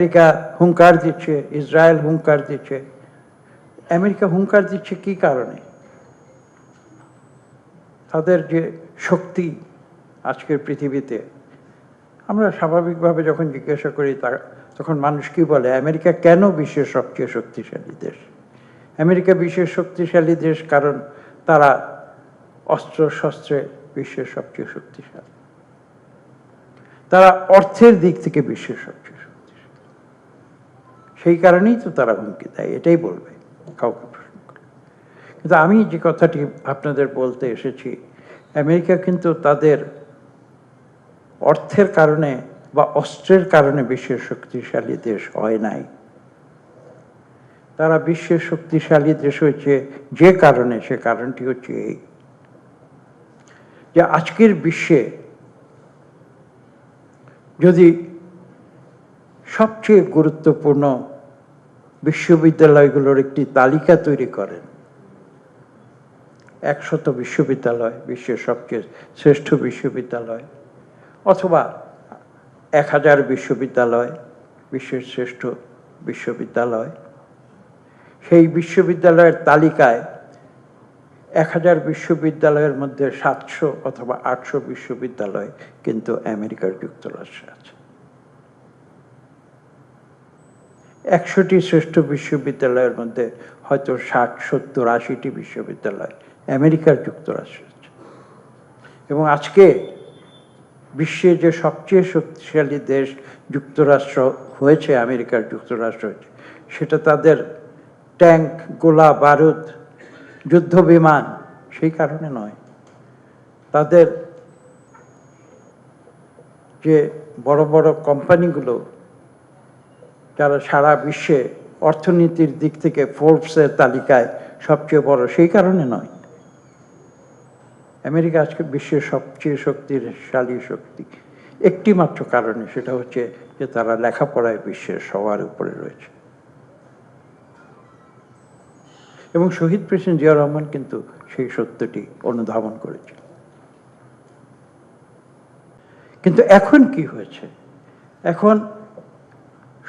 America হুঙ্কার দিচ্ছে, Israel হুঙ্কার দিচ্ছে। আমেরিকা হুঙ্কার দিচ্ছে কি কারণে? তাদের যে শক্তি আজকের পৃথিবীতে, আমরা স্বাভাবিকভাবে যখন জিজ্ঞাসা করি, তা তখন মানুষ কি বলে? আমেরিকা কেন বিশ্বের সবচেয়ে শক্তিশালী দেশ? আমেরিকা বিশ্বের শক্তিশালী দেশ কারণ তারা অস্ত্র, শস্ত্রে বিশ্বের সবচেয়ে শক্তিশালী। তারা অর্থের দিক থেকে বিশ্বের সবচেয়ে সেই কারণেই তো তারা হুমকি দেয়, এটাই বলবে কাউকে কিন্তু আমি যে কথাটি আপনাদের বলতে এসেছি, আমেরিকা কিন্তু তাদের অর্থের কারণে বা অস্ত্রের কারণে বিশ্বের শক্তিশালী দেশ হয় নাই। তারা বিশ্বের শক্তিশালী দেশ হয়েছে যে কারণে, সে কারণটি হচ্ছে এই যে আজকের বিশ্বে যদি সবচেয়ে গুরুত্বপূর্ণ বিশ্ববিদ্যালয়গুলোর একটি তালিকা তৈরি করেন। একশত বিশ্ববিদ্যালয়, বিশ্বের সবচেয়ে শ্রেষ্ঠ বিশ্ববিদ্যালয়, অথবা এক হাজার বিশ্ববিদ্যালয়, বিশ্বের শ্রেষ্ঠ বিশ্ববিদ্যালয়। সেই বিশ্ববিদ্যালয়ের তালিকায় এক হাজার বিশ্ববিদ্যালয়ের মধ্যে সাতশো অথবা আটশো বিশ্ববিদ্যালয় কিন্তু আমেরিকার যুক্তরাষ্ট্রে আছে। একশোটি শ্রেষ্ঠ বিশ্ববিদ্যালয়ের মধ্যে হয়তো ষাট, সত্তর, আশিটি বিশ্ববিদ্যালয় আমেরিকার যুক্তরাষ্ট্র এবং আজকে বিশ্বে যে সবচেয়ে শক্তিশালী দেশ যুক্তরাষ্ট্র হয়েছে, আমেরিকার যুক্তরাষ্ট্র হয়েছে, সেটা তাদের ট্যাঙ্ক গোলা, বারুদ, যুদ্ধ বিমান, সেই কারণে নয়। তাদের যে বড় বড় কোম্পানিগুলো যারা সারা বিশ্বে অর্থনীতির দিক থেকে ফোর্বসের তালিকায় সবচেয়ে বড়, সেই কারণে নয়। আমেরিকা আজকে বিশ্বের সবচেয়ে শক্তিশালী শক্তি। একটি মাত্র কারণে, সেটা হচ্ছে যে তারা লেখাপড়ায় বিশ্বের সবার উপরে রয়েছে। এবং শহীদ প্রেসিডেন্ট জিয়া রহমান কিন্তু সেই সত্যটি অনুধাবন করেছে। কিন্তু এখন কি হয়েছে? এখন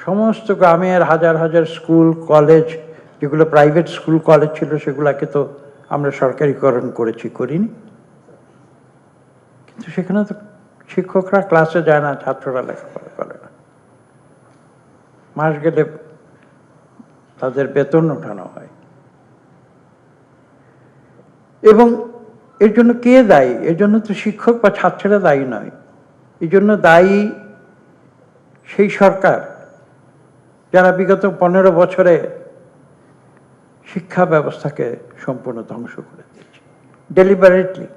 সমস্ত গ্রামের হাজার হাজার স্কুল, কলেজ, যেগুলো প্রাইভেট স্কুল, কলেজ ছিল, সেগুলোকে তো আমরা সরকারিকরণ করেছি, করিনি। কিন্তু সেখানে তো শিক্ষকরা ক্লাসে যায় না, ছাত্ররা লেখাপড়া করে না। মাস গেলে তাদের বেতন ওঠানো হয়। এবং এর জন্য কে দায়ী? এর জন্য তো শিক্ষক বা ছাত্ররা দায়ী নয়। এই জন্য দায়ী সেই সরকার। যারা বিগত পনেরো বছরে শিক্ষা ব্যবস্থাকে সম্পূর্ণ ধ্বংস করে দিয়েছে। ডেলিবারেটলি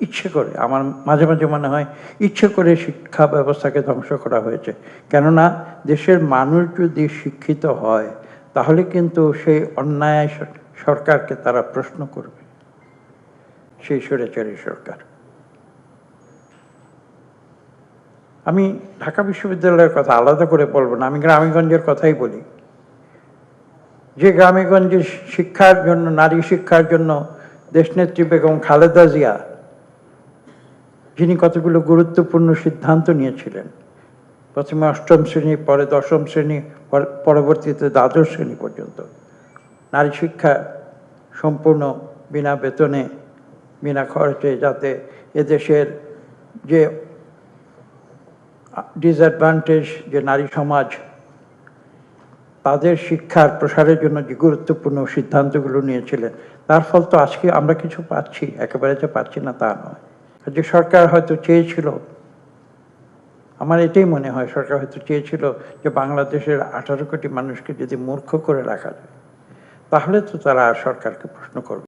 ইচ্ছে করে, আমার মাঝে মাঝে মনে হয় ইচ্ছে করে শিক্ষা ব্যবস্থাকে ধ্বংস করা হয়েছে। কেননা, দেশের মানুষ যদি শিক্ষিত হয়, তাহলে কিন্তু সেই অন্যায় সরকারকে তারা প্রশ্ন করবে। সেই স্বৈরাচারী সরকার। আমি ঢাকা বিশ্ববিদ্যালয়ের কথা আলাদা করে বলব না, আমি গ্রামীগঞ্জের কথাই বলি। যে গ্রামেগঞ্জে শিক্ষার জন্য, নারী শিক্ষার জন্য দেশনেত্রী বেগম খালেদা জিয়া, যিনি কতগুলো গুরুত্বপূর্ণ সিদ্ধান্ত নিয়েছিলেন, প্রথমে অষ্টম শ্রেণি, পরে দশম শ্রেণি, পর- পরবর্তীতে দ্বাদশ শ্রেণি পর্যন্ত। নারী শিক্ষা সম্পূর্ণ বিনা বেতনে, বিনা খরচে যাতে এদেশের যে ডিসঅ্যাডভান্টেজ যে নারী সমাজ, তাদের শিক্ষার প্রসারের জন্য যে গুরুত্বপূর্ণ সিদ্ধান্তগুলো নিয়েছিলেন, তার ফল তো আজকে আমরা কিছু পাচ্ছি, একেবারে যে পাচ্ছি না তা নয়। যে সরকার হয়তো চেয়েছিল, আমার এটাই মনে হয়, সরকার হয়তো চেয়েছিল যে বাংলাদেশের আঠারো কোটি মানুষকে যদি মূর্খ করে রাখা যায়, তাহলে তো তারা আর সরকারকে প্রশ্ন করবে